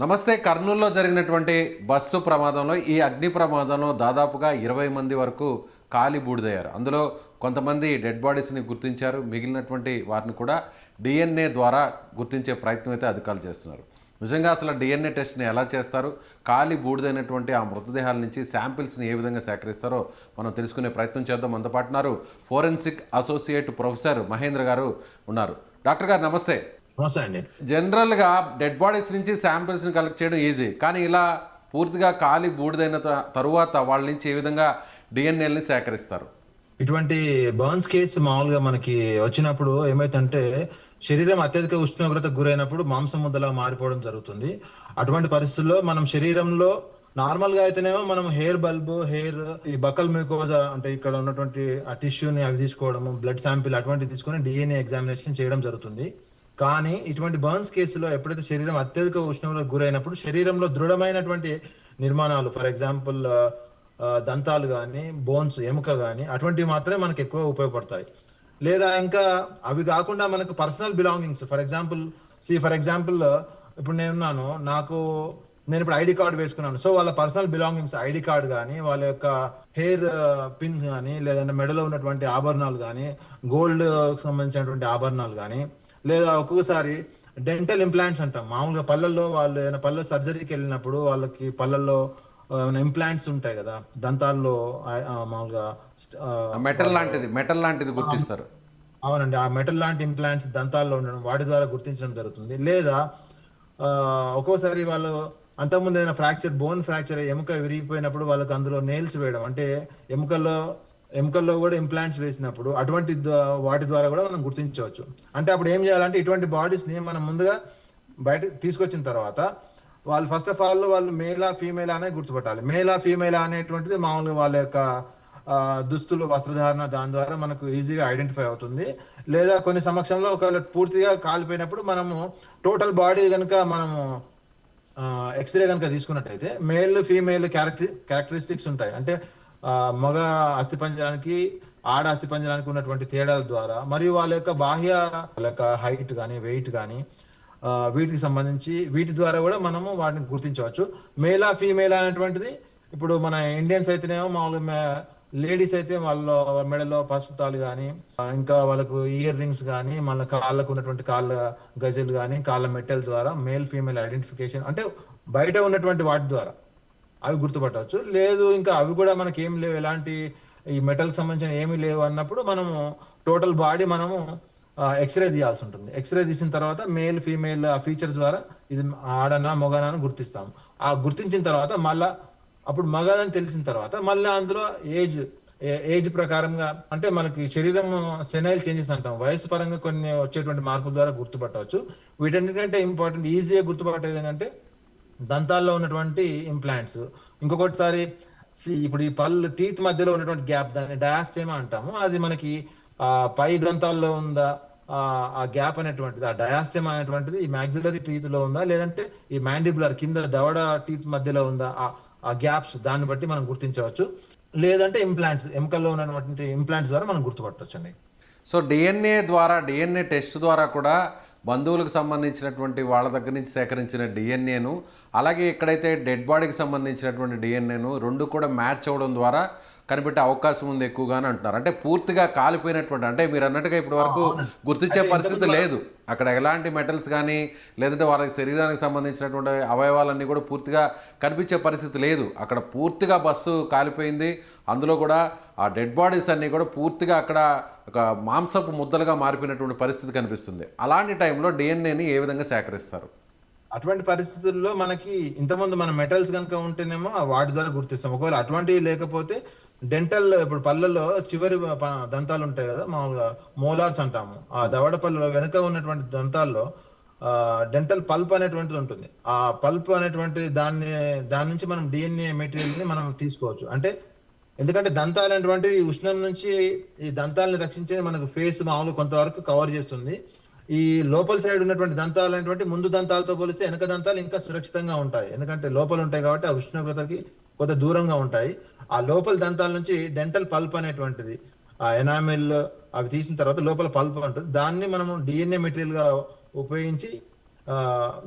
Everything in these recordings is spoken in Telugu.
నమస్తే. కర్నూలులో జరిగినటువంటి బస్సు ప్రమాదంలో ఈ అగ్ని ప్రమాదంలో దాదాపుగా ఇరవై మంది వరకు కాలి బూడిదయ్యారు. అందులో కొంతమంది డెడ్ బాడీస్ని గుర్తించారు. మిగిలినటువంటి వారిని కూడా డిఎన్ఏ ద్వారా గుర్తించే ప్రయత్నం అయితే అధికారులు చేస్తున్నారు. నిజంగా అసలు డిఎన్ఏ టెస్ట్ని ఎలా చేస్తారు? కాలి బూడిదైనటువంటి ఆ మృతదేహాల నుంచి శాంపిల్స్ని ఏ విధంగా సేకరిస్తారో మనం తెలుసుకునే ప్రయత్నం చేద్దాం. మనతో forensic associate professor Mahendra garu ఉన్నారు. డాక్టర్ గారు నమస్తే. నమస్తే అండి. జనరల్గా డెడ్ బాడీస్ నుంచి శాంపిల్స్ని కలెక్ట్ చేయడం ఈజీ. కానీ ఇలా పూర్తిగా కాలి బూడిదైన తరువాత వాళ్ళ నుంచి ఏ విధంగా డిఎన్ఏల్ని సేకరిస్తారు? ఇటువంటి బర్న్స్ కేసు మామూలుగా మనకి వచ్చినప్పుడు ఏమైతుందంటే శరీరం అత్యధిక ఉష్ణోగ్రతకు గురైనప్పుడు మాంసం ముద్దలా మారిపోవడం జరుగుతుంది. అటువంటి పరిస్థితుల్లో మనం శరీరంలో నార్మల్గా అయితేనేమో మనం హెయిర్ బల్బ్ హెయిర్ ఈ బకల్ మ్యూకోజా అంటే ఇక్కడ ఉన్నటువంటి ఆ టిష్యూని అవి తీసుకోవడము బ్లడ్ శాంపిల్ అటువంటివి తీసుకొని డిఎన్ఏ ఎగ్జామినేషన్ చేయడం జరుగుతుంది. కానీ ఇటువంటి బర్న్స్ కేసులో ఎప్పుడైతే శరీరం అత్యధిక ఉష్ణోగ్రతకు గురైనప్పుడు శరీరంలో దృఢమైనటువంటి నిర్మాణాలు ఫర్ ఎగ్జాంపుల్ దంతాలు కానీ బోన్స్ ఎముక కానీ అటువంటివి మాత్రమే మనకు ఎక్కువ ఉపయోగపడతాయి. లేదా ఇంకా అవి కాకుండా మనకు personal belongings for example see for example ఇప్పుడు నేనున్నాను నాకు నేను ఇప్పుడు ఐడి కార్డు వేసుకున్నాను. సో వాళ్ళ పర్సనల్ బిలాంగింగ్స్ ఐడి కార్డ్ కానీ వాళ్ళ యొక్క హెయిర్ పిన్ కానీ లేదంటే మెడలో ఉన్నటువంటి ఆభరణాలు కానీ గోల్డ్ సంబంధించినటువంటి ఆభరణాలు కానీ లేదా ఒక్కొక్కసారి డెంటల్ ఇంప్లాంట్స్ అంటాం. మామూలుగా పళ్ళల్లో వాళ్ళు ఏదైనా పళ్ళ సర్జరీకి వెళ్ళినప్పుడు వాళ్ళకి పళ్ళల్లో ఇంప్లాంట్స్ ఉంటాయి కదా దంతాల్లో మామూలుగా మెటల్ లాంటిది మెటల్ లాంటిది గుర్తిస్తారు. అవునండి. ఆ మెటల్ లాంటి ఇంప్లాంట్స్ దంతాల్లో ఉండడం వాటి ద్వారా గుర్తించడం జరుగుతుంది. లేదా ఒక్కోసారి వాళ్ళు అంతకుముందు ఏదైనా ఫ్రాక్చర్ బోన్ ఫ్రాక్చర్ ఎముక విరిగిపోయినప్పుడు వాళ్ళకి అందులో నెయిల్స్ వేయడం. అంటే ఎముకల్లో ఎముకల్లో కూడా ఇంప్లాంట్స్ వేసినప్పుడు అటువంటి వాటి ద్వారా కూడా మనం గుర్తించవచ్చు. అంటే అప్పుడు ఏం చేయాలంటే ఇటువంటి బాడీస్ని మనం ముందుగా బయట తీసుకొచ్చిన తర్వాత వాళ్ళు ఫస్ట్ ఆఫ్ ఆల్ వాళ్ళు మేలా ఫీమేలా అనే గుర్తుపట్టాలి. మేలా ఫీమేలా అనేటువంటిది మామూలుగా వాళ్ళ యొక్క దుస్తులు వస్త్రధారణ దాని ద్వారా మనకు ఈజీగా ఐడెంటిఫై అవుతుంది. లేదా కొన్ని సమక్షంలో ఒకవేళ పూర్తిగా కాలిపోయినప్పుడు మనము టోటల్ బాడీ కనుక మనము ఎక్స్రే కనుక తీసుకున్నట్టయితే మేల్ ఫీమేల్ క్యారెక్టర్ క్యారెక్టరిస్టిక్స్ ఉంటాయి. అంటే మగ అస్థిపంజరానికి ఆడ అస్థిపంజరానికి ఉన్నటువంటి తేడాల ద్వారా మరియు వాళ్ళ యొక్క బాహ్య యొక్క హైట్ కానీ వెయిట్ కానీ వీటికి సంబంధించి వీటి ద్వారా కూడా మనము వాటిని గుర్తించవచ్చు. మేలా ఫీమేల్ అనేటువంటిది ఇప్పుడు మన ఇండియన్స్ అయితేనేమో మామూలుగా లేడీస్ అయితే వాళ్ళ మెడలో పసుపుతాలు కానీ ఇంకా వాళ్ళకు ఇయర్ రింగ్స్ కానీ మన కాళ్ళకు ఉన్నటువంటి కాళ్ళ గజలు కానీ కాళ్ళ మెట్టెల ద్వారా మేల్ ఫీమేల్ ఐడెంటిఫికేషన్ అంటే బయట ఉన్నటువంటి వాటి ద్వారా. అవి గుర్తుపట్టవచ్చు. లేదు ఇంకా అవి కూడా మనకి ఏం లేవు. ఎలాంటి ఈ మెటల్ సంబంధించిన ఏమీ లేవు అన్నప్పుడు మనము టోటల్ బాడీ మనము ఎక్స్రే తీయాల్సి ఉంటుంది ఎక్స్రే తీసిన తర్వాత మేల్ ఫీమేల్ ఆ ఫీచర్స్ ద్వారా ఇది ఆడనా మొగనా అని గుర్తిస్తాం ఆ గుర్తించిన తర్వాత మళ్ళా అప్పుడు మగదని తెలిసిన తర్వాత మళ్ళీ అందులో ఏజ్ ఏజ్ ప్రకారంగా అంటే మనకి శరీరం సెనైల్ చేంజెస్ అంటాం. వయసు పరంగా కొన్ని వచ్చేటువంటి మార్పుల ద్వారా గుర్తుపట్టవచ్చు. వీటన్నిటికంటే ఇంపార్టెంట్ ఈజీగా గుర్తుపట్టేది ఏంటంటే దంతాల్లో ఉన్నటువంటి ఇంప్లాంట్స్ ఇంకొకటిసారి ఇప్పుడు ఈ పళ్ళు టీత్ మధ్యలో ఉన్నటువంటి గ్యాప్ దాన్ని డయాస్టేమా అంటాము. అది మనకి ఆ పై దంతాల్లో ఉందా ఆ, గ్యాప్ అనేటువంటిది ఆ డయాస్టేమా అనేటువంటిది ఈ మ్యాగ్జిలరీ టీత్లో ఉందా లేదంటే ఈ మ్యాండిబులర్ కింద దవడ టీత్ మధ్యలో ఉందా ఆ- ఆ గ్యాప్స్ దాన్ని బట్టి మనం గుర్తించవచ్చు. లేదంటే ఇంప్లాంట్స్ ఎముకల్లో ఉన్నటువంటి ఇంప్లాంట్స్ ద్వారా మనం గుర్తుపట్టవచ్చు అండి సో డిఎన్ఏ ద్వారా డిఎన్ఏ టెస్ట్ ద్వారా కూడా బంధువులకు సంబంధించినటువంటి వాళ్ళ దగ్గర నుంచి సేకరించిన డిఎన్ఏను అలాగే ఎక్కడైతే డెడ్ బాడీకి సంబంధించినటువంటి డిఎన్ఏను రెండు కూడా మ్యాచ్ అవ్వడం ద్వారా కనిపెట్టే అవకాశం ఉంది ఎక్కువగానే అంటున్నారు. అంటే పూర్తిగా కాలిపోయినటువంటి అంటే మీరు అన్నట్టుగా ఇప్పటి వరకు గుర్తించే పరిస్థితి లేదు. అక్కడ ఎలాంటి మెటల్స్ కానీ లేదంటే వాళ్ళకి శరీరానికి సంబంధించినటువంటి అవయవాలన్నీ కూడా పూర్తిగా కనిపించే పరిస్థితి లేదు. అక్కడ పూర్తిగా బస్సు కాలిపోయింది. అందులో కూడా ఆ డెడ్ బాడీస్ అన్నీ కూడా పూర్తిగా అక్కడ ఒక మాంసపు ముద్దలుగా మారిపోయినటువంటి పరిస్థితి కనిపిస్తుంది. అలాంటి టైంలో డిఎన్ఏని ఏ విధంగా సేకరిస్తారు? అటువంటి పరిస్థితుల్లో మనకి ఇంతకుముందు మన మెటల్స్ కనుక ఉంటేనేమో వాటి ద్వారా గుర్తిస్తాం. ఒకవేళ అటువంటివి లేకపోతే డెంటల్ ఇప్పుడు పళ్ళల్లో చివరి ప- దంతాలు ఉంటాయి కదా మామూలుగా మోలార్స్ అంటాము. ఆ దవడ పళ్ళు వెనుక ఉన్నటువంటి దంతాల్లో డెంటల్ పల్ప్ అనేటువంటిది ఉంటుంది. ఆ పల్ప్ అనేటువంటి దాన్ని దాని నుంచి మనం డిఎన్ఏ మెటీరియల్ని మనం తీసుకోవచ్చు. అంటే ఎందుకంటే దంతాలు అనేటువంటివి ఉష్ణం నుంచి ఈ దంతాలను రక్షించే మనకు ఫేస్ మామూలు కొంతవరకు కవర్ చేస్తుంది. ఈ లోపల సైడ్ ఉన్నటువంటి దంతాలు అనేటువంటి ముందు దంతాలతో పోలిస్తే వెనక దంతాలు ఇంకా సురక్షితంగా ఉంటాయి. ఎందుకంటే లోపల ఉంటాయి కాబట్టి ఆ ఉష్ణోగ్రతకి కొంత దూరంగా ఉంటాయి. ఆ లోపల దంతాల నుంచి డెంటల్ పల్ప్ అనేటువంటిది ఆ ఎనామిల్ అవి తీసిన తర్వాత లోపల పల్ప్ ఉంటుంది. దాన్ని మనము డిఎన్ఏ మెటీరియల్గా ఉపయోగించి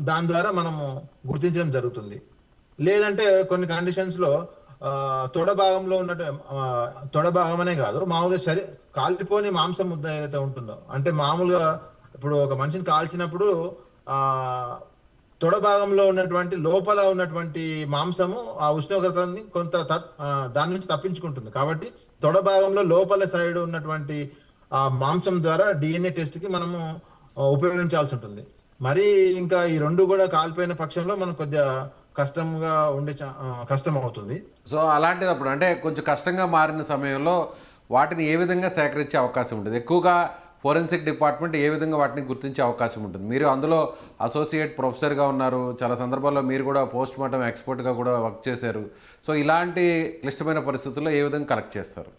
దాని ద్వారా మనము గుర్తించడం జరుగుతుంది. లేదంటే కొన్ని కండిషన్స్లో తొడ భాగంలో ఉన్నట్టు తొడ భాగం అనే కాదు మామూలుగా శరీ కాలిపోని మాంసం ముద్ద ఏదైతే ఉంటుందో అంటే మామూలుగా ఇప్పుడు ఒక మనిషిని కాల్చినప్పుడు తొడ భాగంలో ఉన్నటువంటి లోపల ఉన్నటువంటి మాంసము ఆ ఉష్ణోగ్రతని కొంత త- దాని నుంచి తప్పించుకుంటుంది. కాబట్టి తొడ భాగంలో లోపల సైడ్ ఉన్నటువంటి ఆ మాంసం ద్వారా డిఎన్ఏ టెస్ట్కి మనము ఉపయోగించాల్సి ఉంటుంది. మరి ఇంకా ఈ రెండు కూడా కాలిపోయిన పక్షంలో మనకు కొద్దిగా కష్టంగా ఉండే చా- కష్టం అవుతుంది. సో అలాంటిదప్పుడు అంటే కొంచెం కష్టంగా మారిన సమయంలో వాటిని ఏ విధంగా సేకరించే అవకాశం ఉంటుంది? ఎక్కువగా ఫోరెన్సిక్ డిపార్ట్మెంట్ ఏ విధంగా వాటిని గుర్తించే అవకాశం ఉంటుంది? మీరు అందులో అసోసియేట్ ప్రొఫెసర్గా ఉన్నారు. చాలా సందర్భాల్లో మీరు కూడా పోస్ట్ మార్టం ఎక్స్పర్ట్గా కూడా వర్క్ చేశారు. సో ఇలాంటి క్లిష్టమైన పరిస్థితుల్లో ఏ విధంగా కలెక్ట్ చేస్తారు?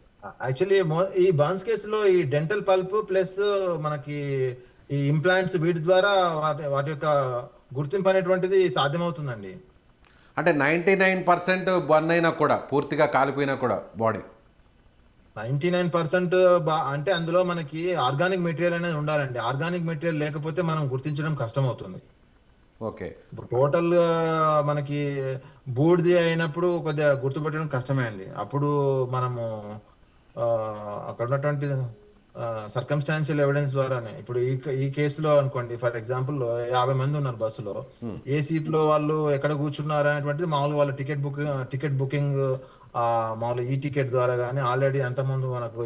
యాక్చువల్లీ ఈ బాన్స్ కేసులో ఈ డెంటల్ పల్ప్ ప్లస్ మనకి ఈ ఇంప్లాంట్స్ వీటి ద్వారా వాటి వాటి యొక్క గుర్తింపు అనేటువంటిది సాధ్యమవుతుందండి. అంటే నైంటీ నైన్ పర్సెంట్ బర్న్ అయినా కూడా పూర్తిగా కాలిపోయినా కూడా బాడీ. నైన్టీ నైన్ పర్సెంట్ అంటే అందులో మనకి ఆర్గానిక్ మెటీరియల్ అనేది ఉండాలండి. ఆర్గానిక్ మెటీరియల్ లేకపోతే మనం గుర్తించడం కష్టం అవుతుంది ఓకే టోటల్ మనకి బూడిది అయినప్పుడు కొద్దిగా గుర్తుపెట్టడం కష్టమే అండి. అప్పుడు మనము అక్కడ ఉన్నటువంటి సర్కమ్స్టాన్షియల్ ఎవిడెన్స్ ద్వారానే. ఇప్పుడు ఈ ఈ కేసులో అనుకోండి ఫర్ ఎగ్జాంపుల్ యాభై మంది ఉన్నారు బస్సులో. ఏ సీట్లో వాళ్ళు ఎక్కడ కూర్చున్నారు అనేటువంటిది మామూలుగా వాళ్ళ టికెట్ బుక్ టికెట్ బుకింగ్ మామూలు ఈ టికెట్ ద్వారా కానీ ఆల్రెడీ అంతకుముందు మనకు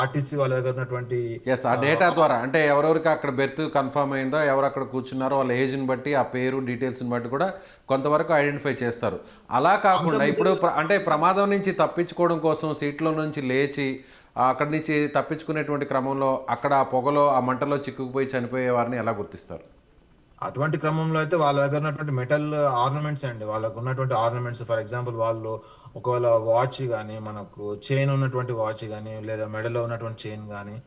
ఆర్టీసీ వాళ్ళ దగ్గర ఉన్నటువంటి ఎస్ ఆ డేటా ద్వారా. అంటే ఎవరెవరికి అక్కడ బెర్త్ కన్ఫర్మ్ అయిందో ఎవరు అక్కడ కూర్చున్నారో వాళ్ళ ఏజ్ని బట్టి ఆ పేరు డీటెయిల్స్ని బట్టి కూడా కొంతవరకు ఐడెంటిఫై చేస్తారు. అలా కాకుండా ఇప్పుడు అంటే ప్రమాదం నుంచి తప్పించుకోవడం కోసం సీట్లో నుంచి లేచి అక్కడి నుంచి తప్పించుకునేటువంటి క్రమంలో అక్కడ ఆ పొగలో ఆ మంటలో చిక్కుకుపోయి చనిపోయే వారిని ఎలా గుర్తిస్తారు? అటువంటి క్రమంలో అయితే వాళ్ళ దగ్గర ఉన్నటువంటి మెటల్ ఆర్నమెంట్స్ అండి. వాళ్ళకు ఉన్నటువంటి ఆర్నమెంట్స్ ఫర్ ఎగ్జాంపుల్ వాళ్ళు ఒకవేళ వాచ్ కానీ మనకు చైన్ ఉన్నటువంటి వాచ్ కానీ లేదా మెడలో ఉన్నటువంటి చైన్ కానీ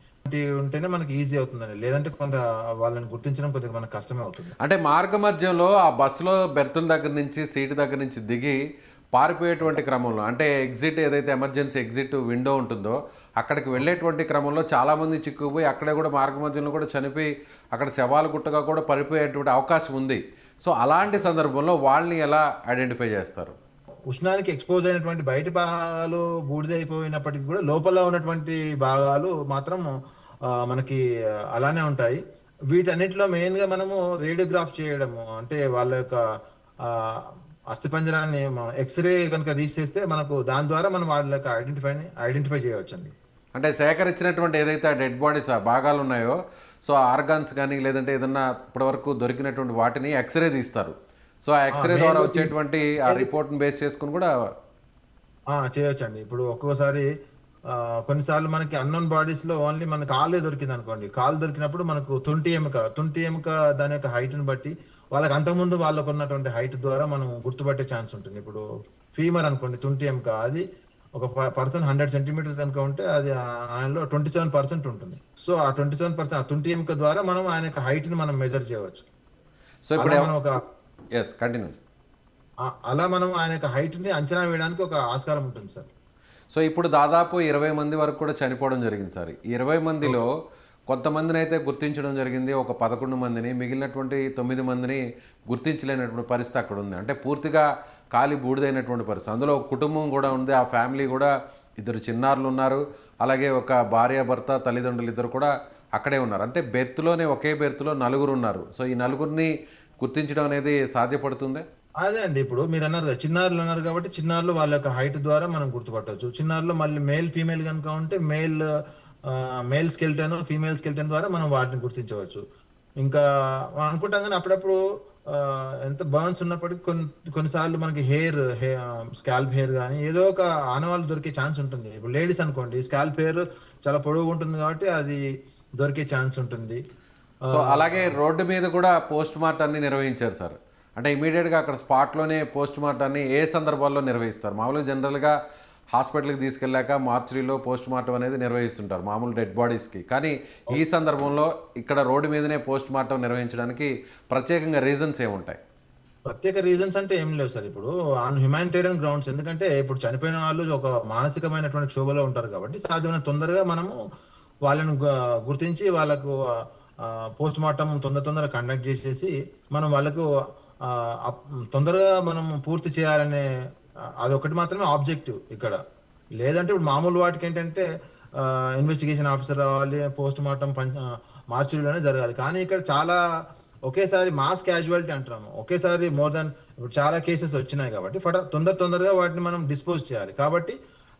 ఉంటేనే మనకి ఈజీ అవుతుందండి. లేదంటే కొంత వాళ్ళని గుర్తించడం కొద్దిగా మనకు కష్టమే అవుతుంది. అంటే మార్గ మధ్యంలో ఆ బస్సులో బెర్తుల దగ్గర నుంచి సీటు దగ్గర నుంచి దిగి పారిపోయేటువంటి క్రమంలో అంటే ఎగ్జిట్ ఏదైతే ఎమర్జెన్సీ ఎగ్జిట్ విండో ఉంటుందో అక్కడికి వెళ్ళేటువంటి క్రమంలో చాలామంది చిక్కుపోయి అక్కడే కూడా మార్గమధ్యంలో కూడా చనిపోయి అక్కడ శవాలు గుట్టగా కూడా పడిపోయేటువంటి అవకాశం ఉంది. సో అలాంటి సందర్భంలో వాళ్ళని ఎలా ఐడెంటిఫై చేస్తారు? ఉష్ణానికి ఎక్స్పోజ్ అయినటువంటి బయట భాగాలు బూడిదైపోయినప్పటికీ కూడా లోపల ఉన్నటువంటి భాగాలు మాత్రం మనకి అలానే ఉంటాయి. వీటన్నిటిలో మెయిన్గా మనము రేడియోగ్రాఫ్ చేయడము అంటే వాళ్ళ యొక్క అస్థిపంజరాన్ని ఎక్స్రే కనుక తీసేస్తే మనకు దాని ద్వారా మనం వాళ్ళ యొక్క ఐడెంటిఫై ఐడెంటిఫై చేయవచ్చండి. అంటే సేకరించినటువంటి ఏదైతే డెడ్ బాడీస్ ఆ భాగాలు ఉన్నాయో సో ఆర్గాన్స్ కానీ లేదంటే ఏదన్నా ఇప్పటివరకు దొరికినటువంటి వాటిని ఎక్స్రే తీస్తారు. సో ఆ ఎక్స్రే ద్వారా వచ్చేటువంటి ఆ రిపోర్ట్ని బేస్ చేసుకుని కూడా ఆ చేయొచ్చండి. ఇప్పుడు ఒక్కోసారి కొన్నిసార్లు మనకి అన్నోన్ బాడీస్లో ఓన్లీ మన కాలే దొరికింది అనుకోండి కాలు దొరికినప్పుడు మనకు తుంటి ఎముక తుంటి ఎముక దాని యొక్క height ని బట్టి వాళ్ళకి అంతకుముందు వాళ్ళకు ఉన్నటువంటి హైట్ ద్వారా మనం గుర్తుపట్టే ఛాన్స్ ఉంటుంది. ఇప్పుడు ఫీమర్ అనుకోండి తుంటి ఎముక అది ఒక పర్సన్ హండ్రెడ్ సెంటీమీటర్స్ కనుక ఉంటే అది ఆయనలో ట్వంటీ సెవెన్ పర్సెంట్ ఉంటుంది. సో ఆ ట్వంటీ సెవెన్ పర్సెంట్ ఆ తుంటి ఎముక ద్వారా మనం ఆయన యొక్క height ని మనం మెజర్ చేయవచ్చు. సో ఇప్పుడు మనం ఒక ఎస్ కంటిన్యూ అలా మనం ఆయన యొక్క height ని అంచనా వేయడానికి ఒక ఆస్కారం ఉంటుంది సార్. సో ఇప్పుడు దాదాపు ఇరవై మంది వరకు కూడా చనిపోవడం జరిగింది సార్. ఈ ఇరవై మందిలో కొంతమందిని అయితే గుర్తించడం జరిగింది ఒక పదకొండు మందిని మిగిలినటువంటి తొమ్మిది మందిని గుర్తించలేనటువంటి పరిస్థితి అక్కడ ఉంది. అంటే పూర్తిగా ఖాళీ బూడిదైనటువంటి పరిస్థితి. అందులో ఒక కుటుంబం కూడా ఉంది ఆ ఫ్యామిలీ కూడా ఇద్దరు చిన్నారులు ఉన్నారు అలాగే ఒక భార్య భర్త తల్లిదండ్రులు ఇద్దరు కూడా అక్కడే ఉన్నారు. అంటే బెర్త్లోనే ఒకే బెర్త్లో నలుగురు ఉన్నారు. సో ఈ నలుగురిని గుర్తించడం అనేది సాధ్యపడుతుంది? అదే అండి ఇప్పుడు మీరు అన్నారు కదా చిన్నారులు అన్నారు కాబట్టి చిన్నారులు వాళ్ళ యొక్క హైట్ ద్వారా మనం గుర్తుపట్టవచ్చు. చిన్నారులు మళ్ళీ మేల్ ఫీమేల్ కనుక ఉంటే male male skeleton female skeleton ద్వారా మనం వాటిని గుర్తించవచ్చు. ఇంకా అనుకుంటాం కానీ అప్పుడప్పుడు ఎంత బర్న్స్ ఉన్నప్పటికీ కొన్ని కొన్నిసార్లు మనకి హెయిర్ స్కాల్ప్ హెయిర్ కానీ ఏదో ఒక ఆనవాళ్ళు దొరికే ఛాన్స్ ఉంటుంది. ఇప్పుడు లేడీస్ అనుకోండి స్కాల్ప్ హెయిర్ చాలా పొడవుగా ఉంటుంది కాబట్టి అది దొరికే ఛాన్స్ ఉంటుంది. సో అలాగే రోడ్డు మీద కూడా పోస్ట్ మార్టాన్ని నిర్వహించారు సార్. అంటే ఇమీడియట్గా అక్కడ స్పాట్లోనే పోస్ట్ మార్టాన్ని ఏ సందర్భాల్లో నిర్వహిస్తారు? మామూలుగా జనరల్గా హాస్పిటల్కి తీసుకెళ్ళాక మార్చరీలో పోస్ట్ మార్టం అనేది నిర్వహిస్తుంటారు మామూలు డెడ్ బాడీస్కి. కానీ ఈ సందర్భంలో ఇక్కడ రోడ్డు మీదనే పోస్ట్ మార్టం నిర్వహించడానికి ప్రత్యేకంగా రీజన్స్ ఏముంటాయి? ప్రత్యేక రీజన్స్ అంటే ఏం లేవు సార్. ఇప్పుడు ఆన్ హ్యుమానిటేరియన్ గ్రౌండ్స్ ఎందుకంటే ఇప్పుడు చనిపోయిన వాళ్ళు ఒక మానసికమైనటువంటి క్షోభలో ఉంటారు కాబట్టి సాధ్యమైన తొందరగా మనము వాళ్ళను గుర్తించి వాళ్ళకు పోస్ట్ మార్టం తొందర తొందర కండక్ట్ చేసేసి మనం వాళ్ళకు అప్- తొందరగా మనం పూర్తి చేయాలనే అదొకటి మాత్రమే ఆబ్జెక్టివ్ ఇక్కడ. లేదంటే ఇప్పుడు మామూలు వాటికి ఏంటంటే ఇన్వెస్టిగేషన్ ఆఫీసర్ రావాలి పోస్ట్ మార్టం పంచ మార్చిలోనే జరగాలి. కానీ ఇక్కడ చాలా ఒకేసారి మాస్ క్యాజువాలిటీ అంటున్నాము ఒకేసారి మోర్ దాన్ ఇప్పుడు చాలా కేసెస్ వచ్చినాయి కాబట్టి ఫట తొందర తొందరగా వాటిని మనం డిస్పోజ్ చేయాలి. కాబట్టి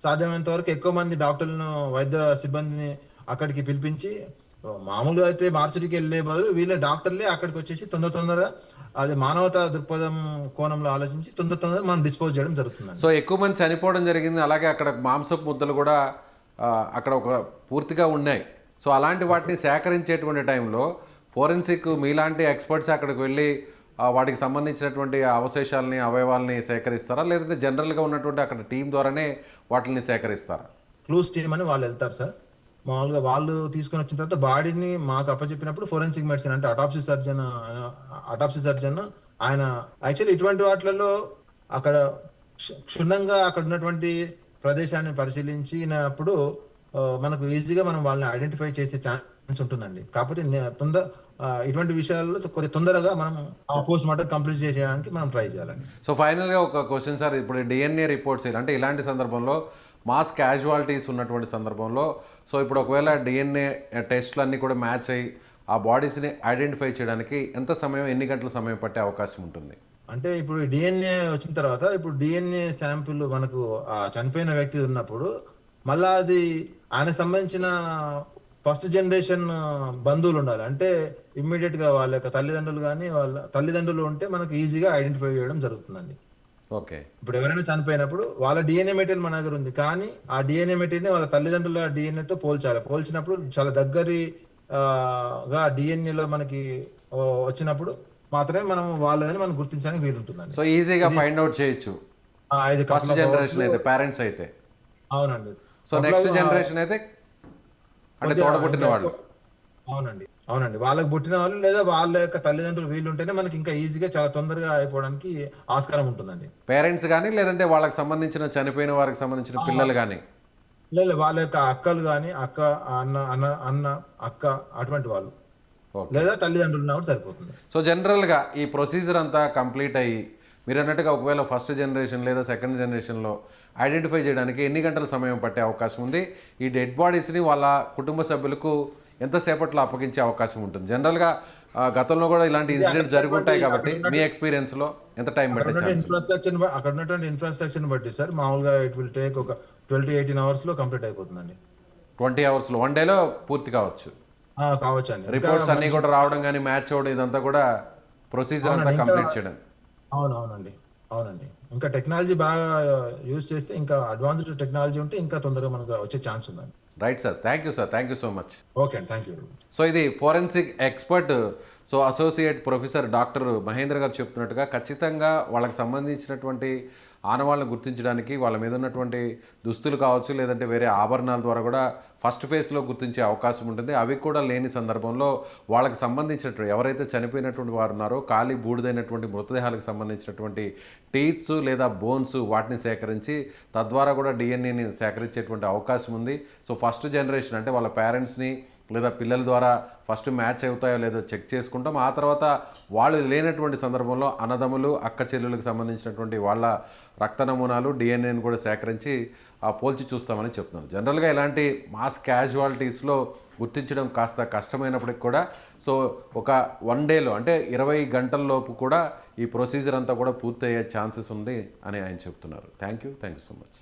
సాధ్యమైనంత వరకు ఎక్కువ మంది డాక్టర్లను వైద్య సిబ్బందిని అక్కడికి పిలిపించి మామూలుగా అయితే మార్చురికి వెళ్ళే బదులు వీళ్ళ డాక్టర్లే అక్కడికి వచ్చేసి తొందర తొందరగా అది మానవతా దృక్పథం కోణంలో ఆలోచించి తొందర తొందరగా మనం డిస్పోజ్ చేయడం జరుగుతుందండి. సో ఎక్కువ మంది చనిపోవడం జరిగింది. అలాగే అక్కడ మాంసపు ముద్దలు కూడా అక్కడ ఒక పూర్తిగా ఉన్నాయి. సో అలాంటి వాటిని సేకరించేటువంటి టైంలో ఫోరెన్సిక్ మీలాంటి ఎక్స్పర్ట్స్ అక్కడికి వెళ్ళి వాటికి సంబంధించినటువంటి అవశేషాలని అవయవాల్ని సేకరిస్తారా? లేదంటే జనరల్గా ఉన్నటువంటి అక్కడ టీం ద్వారానే వాటిని సేకరిస్తారా? క్లూస్ టీమ్ అని వాళ్ళు వెళ్తారు సార్. మామూలుగా వాళ్ళు తీసుకొని వచ్చిన తర్వాత బాడీని మాకు అప్పచెప్పినప్పుడు ఫోరెన్సిక్ మెడిసిన్ అంటే అటాప్సీ సర్జన్ అటాప్సీ సర్జన్ ఆయన యాక్చువల్లీ ఇటువంటి వాటిలలో అక్కడ క్షుణ్ణంగా అక్కడ ఉన్నటువంటి ప్రదేశాన్ని పరిశీలించినప్పుడు మనకు ఈజీగా మనం వాళ్ళని ఐడెంటిఫై చేసే ఛాన్స్ ఉంటుందండి. కాకపోతే తొందర ఇటువంటి విషయాల్లో కొద్ది తొందరగా మనం ఆ పోస్ట్ మార్టం కంప్లీట్ చేసేయడానికి మనం ట్రై చేయాలండి. సో ఫైనల్గా ఒక క్వశ్చన్ సార్ ఇప్పుడు డిఎన్ఏ రిపోర్ట్స్ అంటే ఇలాంటి సందర్భంలో మాస్ క్యాజువాలిటీస్ ఉన్నటువంటి సందర్భంలో సో ఇప్పుడు ఒకవేళ డిఎన్ఏ టెస్ట్లు అన్నీ కూడా మ్యాచ్ అయ్యి ఆ బాడీస్ని ఐడెంటిఫై చేయడానికి ఎంత సమయం ఎన్ని గంటల సమయం పట్టే అవకాశం ఉంటుంది? అంటే ఇప్పుడు డిఎన్ఏ వచ్చిన తర్వాత ఇప్పుడు డిఎన్ఏ శాంపిల్ మనకు ఆ చనిపోయిన వ్యక్తి ఉన్నప్పుడు మళ్ళా అది ఆయన సంబంధించిన ఫస్ట్ జనరేషన్ బంధువులు ఉండాలి. అంటే ఇమ్మీడియట్గా వాళ్ళ యొక్క తల్లిదండ్రులు కానీ వాళ్ళ తల్లిదండ్రులు ఉంటే మనకు ఈజీగా ఐడెంటిఫై చేయడం జరుగుతుందండి. ఓకే. ఇప్పుడు ఎవరైనా చనిపోయినప్పుడు వాళ్ళ డిఎన్ఏ మెటీరియల్ మన దగ్గర ఉంది. కానీ ఆ డిఎన్ఏ మెటీరియల్ వాళ్ళ తల్లిదండ్రుల DNA తో పోల్చాలి. పోల్చినప్పుడు చాలా దగ్గరి గా DNA లో మనకి వచ్చినప్పుడు మాత్రమే మనం వాళ్ళదని మనం గుర్తించడానికి వీలుంటుందండి. సో ఈజీగా ఫైండ్ అవుట్ చేయొచ్చు. ఫస్ట్ జనరేషన్ అయితే పేరెంట్స్ అయితే. అవునండి. సో నెక్స్ట్ జనరేషన్ అయితే అంటే తోడబుట్టిన వాళ్ళు. అవునండి. అవునండి. వాళ్ళకి పుట్టిన వాళ్ళు లేదా వాళ్ళ యొక్క తల్లిదండ్రులు వీళ్ళు ఉంటేనే మనకి ఇంకా ఈజీగా చాలా తొందరగా అయిపోవడానికి ఆస్కారం ఉంటుందండి. పేరెంట్స్ కానీ లేదంటే వాళ్ళకి సంబంధించిన చనిపోయిన వారికి సంబంధించిన పిల్లలు కానీ లేదా వాళ్ళ యొక్క అక్కలు కానీ అక్క అన్న అన్న అన్న అక్క అటువంటి వాళ్ళు. లేదా తల్లిదండ్రులు ఉన్నా కూడా సరిపోతుంది. సో జనరల్గా ఈ ప్రొసీజర్ అంతా కంప్లీట్ అయ్యి మీరు అన్నట్టుగా ఒకవేళ ఫస్ట్ జనరేషన్ లేదా సెకండ్ జనరేషన్లో ఐడెంటిఫై చేయడానికి ఎన్ని గంటల సమయం పట్టే అవకాశం ఉంది? ఈ డెడ్ బాడీస్ని వాళ్ళ కుటుంబ సభ్యులకు ఎంతసేపట్లో అప్పగించే అవకాశం ఉంటుంది? జనరల్గా గతంలో కూడా ఇలాంటి ఇన్సిడెంట్స్ జరుగుంటాయి కాబట్టి మీ ఎక్స్పీరియన్స్లో ఎంత టైం పట్టే ఇన్ఫ్రాస్ట్రక్చర్ అక్కడ ఉన్నటువంటి ఇన్ఫ్రాస్ట్రక్చర్ బట్టి సార్ మామూలుగా ఇట్ విల్ టేక్ ఒక ట్వెల్వ్ టు ఎయిటీన్ అవర్స్లో కంప్లీట్ అయిపోతుందండి. ట్వంటీ అవర్స్లో వన్ డేలో పూర్తి కావచ్చు? ఆ, కావచ్చండి. రిపోర్ట్స్ అన్నీ కూడా రావడం కానీ మ్యాచ్ అవ్వడం ఇదంతా కూడా ప్రొసీజర్ అంతా కంప్లీట్ చేయడం. అవునవునండి అవునండి. ఇంకా టెక్నాలజీ బాగా యూజ్ చేస్తే ఇంకా అడ్వాన్స్డ్ టెక్నాలజీ ఉంటే ఇంకా తొందరగా మనకు వచ్చే ఛాన్స్ ఉందండి. Right sir thank you sir thank you so much okay thank you so ఇది forensic expert so associate professor doctor Mahendra గారు చెప్తున్నట్టుగా ఖచ్చితంగా వాళ్ళకి సంబంధించినటువంటి ఆనవాళ్ళని గుర్తించడానికి వాళ్ళ మీద ఉన్నటువంటి దుస్తులు కావచ్చు లేదంటే వేరే ఆభరణాల ద్వారా కూడా ఫస్ట్ ఫేజ్లో గుర్తించే అవకాశం ఉంటుంది. అవి కూడా లేని సందర్భంలో వాళ్ళకి సంబంధించినటువంటి ఎవరైతే చనిపోయినటువంటి వారు ఉన్నారో ఖాళీ బూడిదైనటువంటి మృతదేహాలకు సంబంధించినటువంటి టీత్స్ లేదా బోన్స్ వాటిని సేకరించి తద్వారా కూడా డిఎన్ఏని సేకరించేటువంటి అవకాశం ఉంది. సో ఫస్ట్ జనరేషన్ అంటే వాళ్ళ పేరెంట్స్ని లేదా పిల్లల ద్వారా ఫస్ట్ మ్యాచ్ అవుతాయో లేదో చెక్ చేసుకుంటాం. ఆ తర్వాత వాళ్ళు లేనటువంటి సందర్భంలో అన్నదమ్ములు అక్క చెల్లెలకు సంబంధించినటువంటి వాళ్ళ రక్త నమూనాలు డిఎన్ఏని కూడా సేకరించి ఆ పోల్చి చూస్తామని చెప్తున్నారు. జనరల్గా ఇలాంటి మాస్ క్యాజువాలిటీస్లో గుర్తించడం కాస్త కష్టమైనప్పటికి కూడా సో ఒక వన్ డేలో అంటే ఇరవై గంటల్లోపు కూడా ఈ ప్రొసీజర్ అంతా కూడా పూర్తయ్యే ఛాన్సెస్ ఉంది అని ఆయన చెప్తున్నారు. Thank you thank you so much